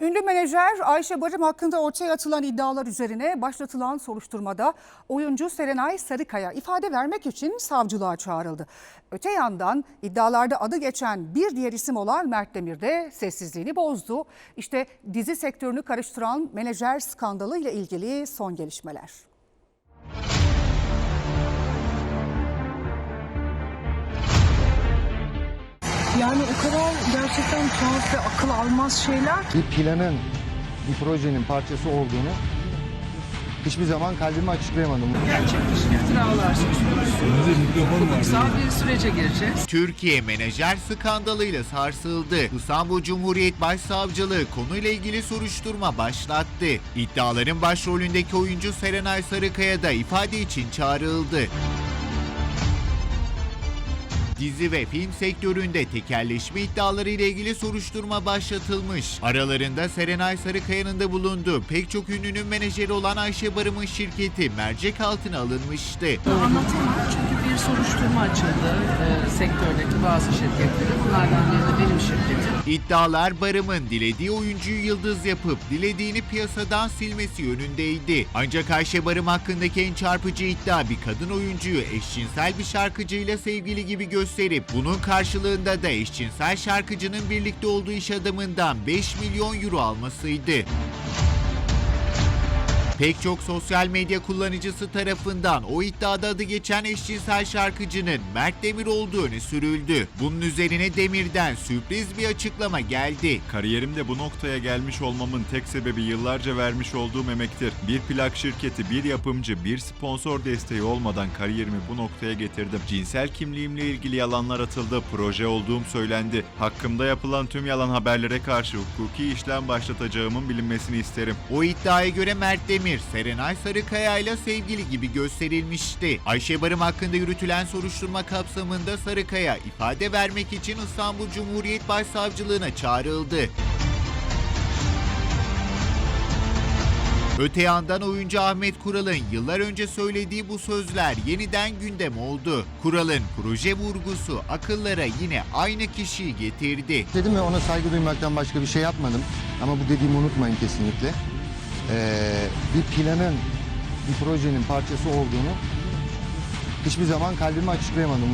Ünlü menajer Ayşe Barım hakkında ortaya atılan iddialar üzerine başlatılan soruşturmada oyuncu Serenay Sarıkaya ifade vermek için savcılığa çağrıldı. Öte yandan iddialarda adı geçen bir diğer isim olan Mert Demir de sessizliğini bozdu. İşte dizi sektörünü karıştıran menajer skandalı ile ilgili son gelişmeler. Yani o kadar gerçekten tuhaf ve akıl almaz şeyler ki. bir planın, bir projenin parçası olduğunu hiçbir zaman kalbime açıklayamadım. Gerçek iftiralar. Hukuksal bir sürece gireceğiz. Türkiye menajer skandalıyla sarsıldı. İstanbul Cumhuriyet Başsavcılığı konuyla ilgili soruşturma başlattı. İddiaların başrolündeki oyuncu Serenay Sarıkaya da ifade için çağrıldı. Dizi ve film sektöründe tekelleşme iddiaları ile ilgili soruşturma başlatılmış. Aralarında Serenay Sarıkaya'nın da bulunduğu pek çok ünlünün menajeri olan Ayşe Barım'ın şirketi mercek altına alınmıştı. Anlatamam çünkü bir soruşturma açıldı e, sektördeki bazı şirketlere. Bunlardan biri de benim şirketim. İddialar Barım'ın dilediği oyuncuyu yıldız yapıp dilediğini piyasadan silmesi yönündeydi. Ancak Ayşe Barım hakkındaki en çarpıcı iddia bir kadın oyuncuyu eşcinsel bir şarkıcıyla sevgili gibi gösterip bunun karşılığında da eşcinsel şarkıcının birlikte olduğu iş adamından 5 milyon euro almasıydı. Pek çok sosyal medya kullanıcısı tarafından o iddiada adı geçen eşcinsel şarkıcının Mert Demir olduğu öne sürüldü. Bunun üzerine Demir'den sürpriz bir açıklama geldi. Kariyerimde bu noktaya gelmiş olmamın tek sebebi yıllarca vermiş olduğum emektir. Bir plak şirketi, bir yapımcı, bir sponsor desteği olmadan kariyerimi bu noktaya getirdim. Cinsel kimliğimle ilgili yalanlar atıldı, proje olduğum söylendi. Hakkımda yapılan tüm yalan haberlere karşı hukuki işlem başlatacağımın bilinmesini isterim. O iddiaya göre Mert Demir, Serenay Sarıkaya ile sevgili gibi gösterilmişti. Ayşe Barım hakkında yürütülen soruşturma kapsamında Sarıkaya ifade vermek için İstanbul Cumhuriyet Başsavcılığına çağrıldı. Öte yandan oyuncu Ahmet Kural'ın yıllar önce söylediği bu sözler yeniden gündem oldu. Kural'ın proje vurgusu akıllara yine aynı kişiyi getirdi. Dedim ve ona saygı duymaktan başka bir şey yapmadım. Ama bu dediğimi unutmayın kesinlikle. Ee, bir planın, bir projenin parçası olduğunu hiçbir zaman kalbime açıklayamadım.